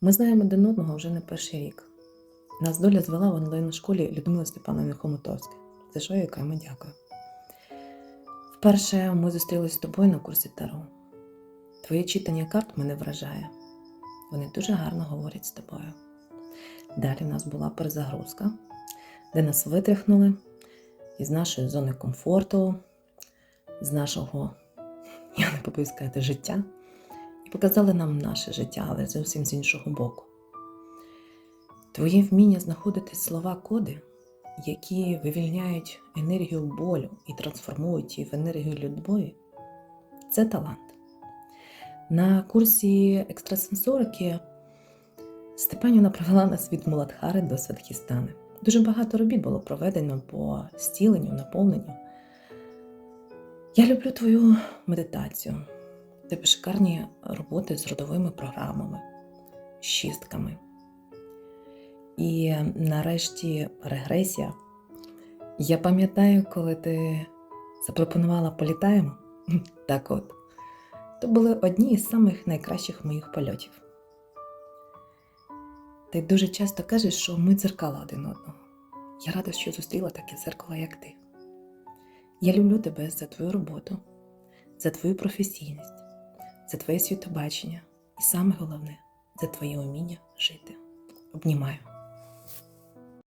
Ми знаємо один одного вже не перший рік. Нас доля звела в онлайн-школі Людмила Степановна Хомутовська, за що я окремо дякую. Вперше ми зустрілися з тобою на курсі Таро. Твоє читання карт мене вражає. Вони дуже гарно говорять з тобою. Далі в нас була перезагрузка, де нас витряхнули із нашої зони комфорту, з нашого, я не побоюсь сказати, життя, показали нам наше життя, але зовсім з іншого боку. Твоє вміння знаходити слова коди, які вивільняють енергію болю і трансформують її в енергію любові, це талант. На курсі екстрасенсорики Степанівна провела нас від Муладхари до Сватхістани. Дуже багато робіт було проведено по стіленню, наповненню. Я люблю твою медитацію, тебе шикарні роботи з родовими програмами, з чистками. І нарешті регресія. Я пам'ятаю, коли ти запропонувала політаємо. Так от, то були одні із самих найкращих моїх польотів. Ти дуже часто кажеш, що ми дзеркала один одного. Я рада, що зустріла таке дзеркало, як ти. Я люблю тебе за твою роботу, за твою професійність, за твоє світобачення і саме головне за твоє уміння жити. Обнімаю.